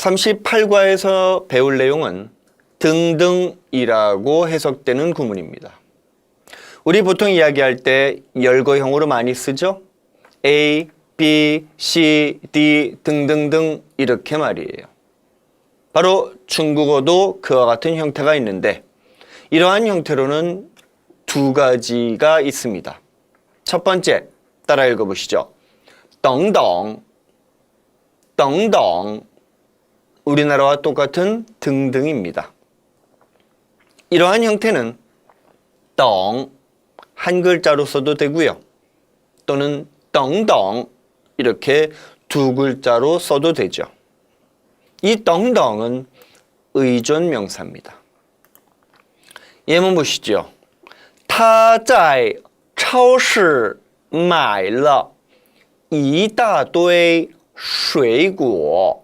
38과에서 배울 내용은 등등이라고 해석되는 구문입니다. 우리 보통 이야기할 때 열거형으로 많이 쓰죠? A, B, C, D 등등등 이렇게 말이에요. 바로 중국어도 그와 같은 형태가 있는데 이러한 형태로는 두 가지가 있습니다. 첫 번째 따라 읽어보시죠. 덩덩 덩덩 우리나라와 똑같은 등등입니다. 이러한 형태는 等, 한 글자로 써도 되고요. 또는 等等 이렇게 두 글자로 써도 되죠. 이 等等은 의존 명사입니다. 예문 보시죠. 他在超市买了一大堆水果，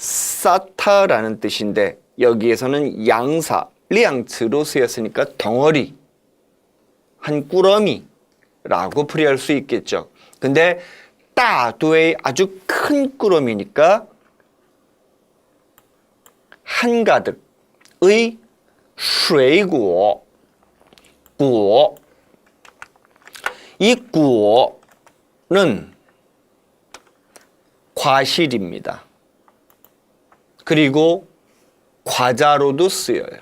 쌓다라는 뜻인데 여기에서는 양사 량츠로 쓰였으니까 덩어리 한 꾸러미라고 풀이할 수 있겠죠. 근데 따도의 아주 큰 꾸러미니까 한가득의 水果구이 구어는 과실입니다. 그리고 과자로도 쓰여요.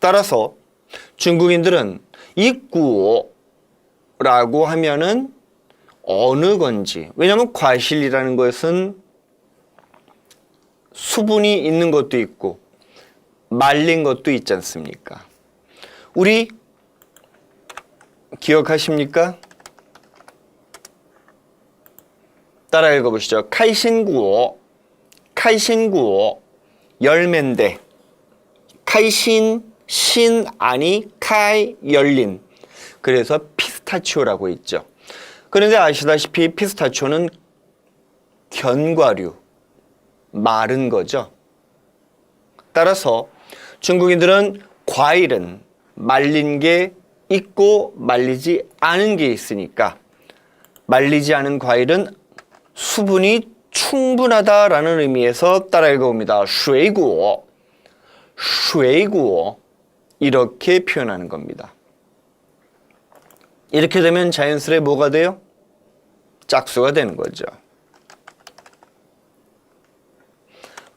따라서 중국인들은 이 구어라고 하면은 어느 건지 왜냐하면 과실이라는 것은 수분이 있는 것도 있고 말린 것도 있지 않습니까? 우리 기억하십니까? 따라 읽어보시죠. 카이신구어, 카이신구어, 열매인데, 카이신, 신, 아니, 카이, 열린. 그래서 피스타치오라고 있죠. 그런데 아시다시피 피스타치오는 견과류, 마른 거죠. 따라서 중국인들은 과일은 말린 게 있고 말리지 않은 게 있으니까 말리지 않은 과일은 수분이 충분하다라는 의미에서 따라 읽어봅니다. 水果,水果 이렇게 표현하는 겁니다. 이렇게 되면 자연스레 뭐가 돼요? 짝수가 되는 거죠.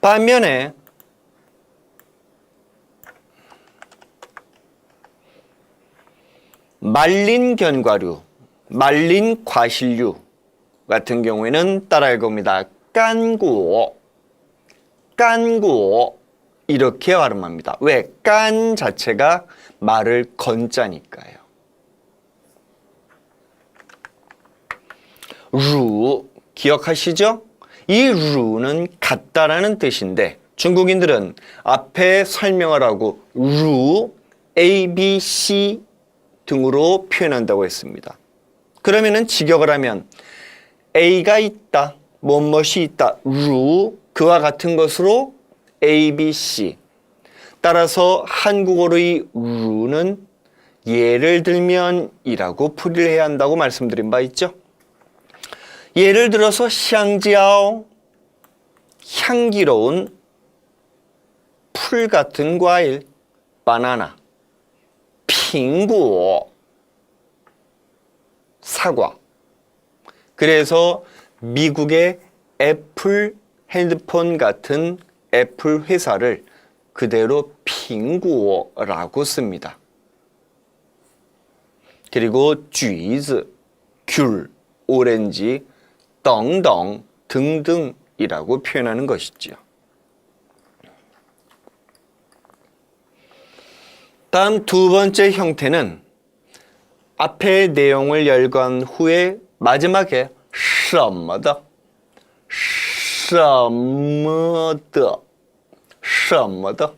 반면에 말린 견과류, 말린 과실류 같은 경우에는 따라 읽어봅니다. 깐구어, 깐구어 이렇게 발음합니다. 왜? 깐 자체가 말을 건자니까요. 루 기억하시죠? 이 루는 같다라는 뜻인데 중국인들은 앞에 설명을 하고 루 A, B, C 등으로 표현한다고 했습니다. 그러면은 직역을 하면 A가 있다, 무엇이 있다, 루 그와 같은 것으로 A, B, C. 따라서 한국어로의 루는 예를 들면 이라고 풀이를 해야 한다고 말씀드린 바 있죠. 예를 들어서 향지ao 향기로운 풀 같은 과일 바나나 苹果 사과 그래서 미국의 애플 핸드폰 같은 애플 회사를 그대로 핑구어라고 씁니다. 그리고 쥐즈, 귤, 오렌지, 等等 등등이라고 표현하는 것이지요. 다음 두 번째 형태는 앞의 내용을 열거한 후에 마지막에 什么的 什么的什么的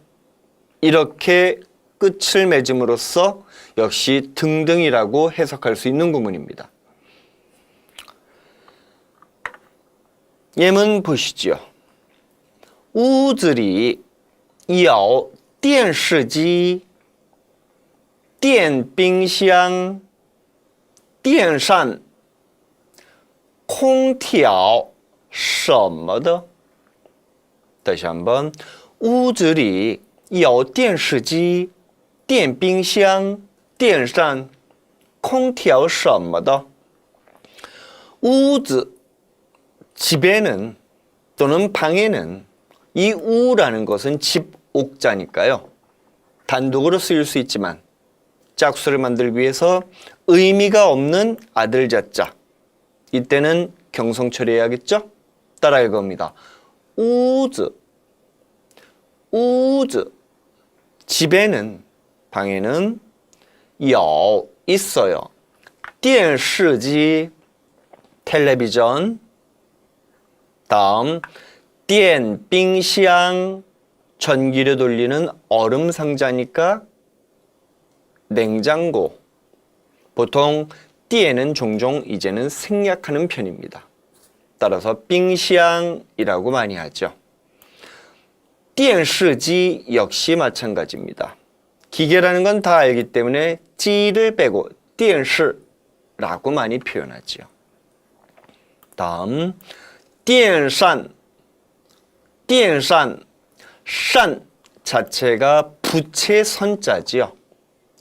이렇게 끝을 맺음으로써 역시 등등이라고 해석할 수 있는 구문입니다. 예문 보시죠. 屋子里有电视机、电冰箱、电扇、 空调什么的。다시한번屋子里有电视机、电冰箱、电扇、空调什么的。屋子 집에는 또는 방에는 이 우라는 것은 집 옥자니까요. 단독으로 쓰일 수 있지만 짝수를 만들기 위해서 의미가 없는 아들 자자. 이때는 경성 처리해야겠죠? 따라 읽어봅니다. 우즈, 우즈. 집에는 방에는 여 있어요. 电视机 텔레비전 다음 电冰箱 전기를 돌리는 얼음 상자니까 냉장고 보통 띠에는 종종 이제는 생략하는 편입니다. 따라서 빙시앙이라고 많이 하죠. 띠엔시지 역시 마찬가지입니다. 기계라는 건 다 알기 때문에 찌를 빼고 띠엔시라고 많이 표현하지요. 다음 띠엔산 띠엔산 산 자체가 부채 선자지요.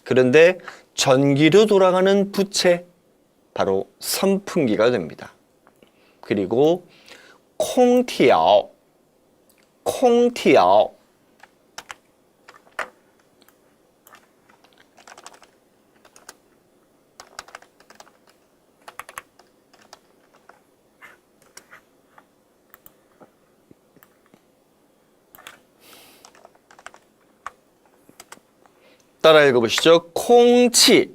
그런데 전기로 돌아가는 부채 바로 선풍기가 됩니다. 그리고 콩티ao 콩티ao 따라 읽어보시죠. 콩치,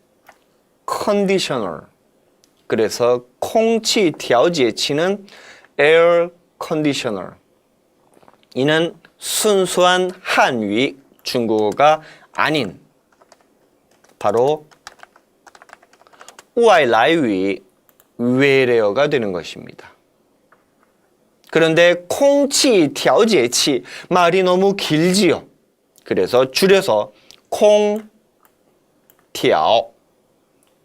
컨디셔널. 그래서 콩치 调节器는 에어 컨디셔널. 이는 순수한 한위 중국어가 아닌 바로 우아이라이위 외래어가 되는 것입니다. 그런데 콩치 调节器 말이 너무 길지요. 그래서 줄여서 콩 调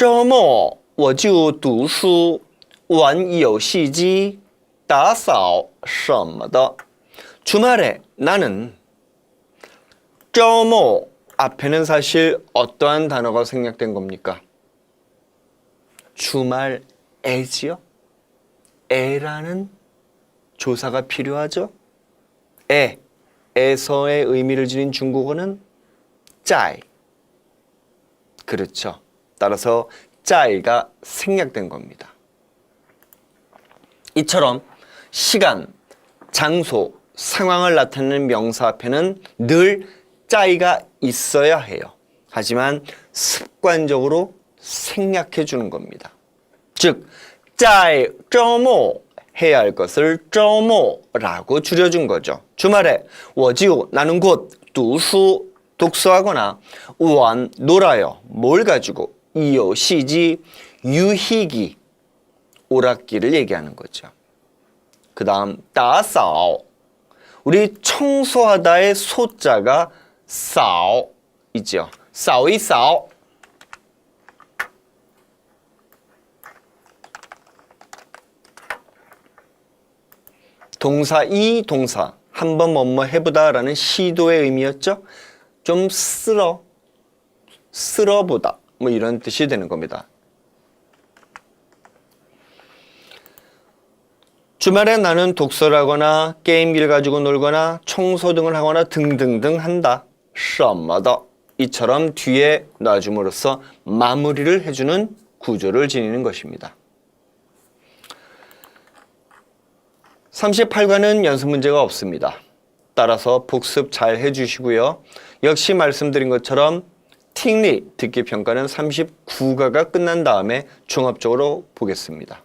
周末我就读书玩游戏机打扫什么的 주말에 나는 周末 앞에는 사실 어떠한 단어가 생략된 겁니까? 주말 애지요? 애라는 조사가 필요하죠? 애, 에서의 의미를 지닌 중국어는 짜이. 그렇죠. 따라서 짤가 생략된 겁니다. 이처럼 시간, 장소, 상황을 나타내는 명사 앞에는 늘 짜이가 있어야 해요. 하지만 습관적으로 생략해 주는 겁니다. 즉, 짜이 쪼모 해야 할 것을 쪼모라고 줄여준 거죠. 주말에 워지우 나는 곧 두수 독서하거나 우안 놀아요. 뭘 가지고 이요, 시지, 유희기, 오락기를 얘기하는 거죠. 그 다음, 따싸오. 우리 청소하다의 소자가 싸오이죠. 싸오이 싸오. 동사 이 동사 한번 뭐뭐 해보다 라는 시도의 의미였죠. 좀 쓸어 쓸어보다 뭐 이런 뜻이 되는 겁니다. 주말에 나는 독서하거나 게임기를 가지고 놀거나 청소 등을 하거나 등등등 한다. 什么다 이처럼 뒤에 놔줌으로써 마무리를 해주는 구조를 지니는 것입니다. 38과는 연습 문제가 없습니다. 따라서 복습 잘 해주시고요. 역시 말씀드린 것처럼 팅리 듣기 평가는 39과가 끝난 다음에 종합적으로 보겠습니다.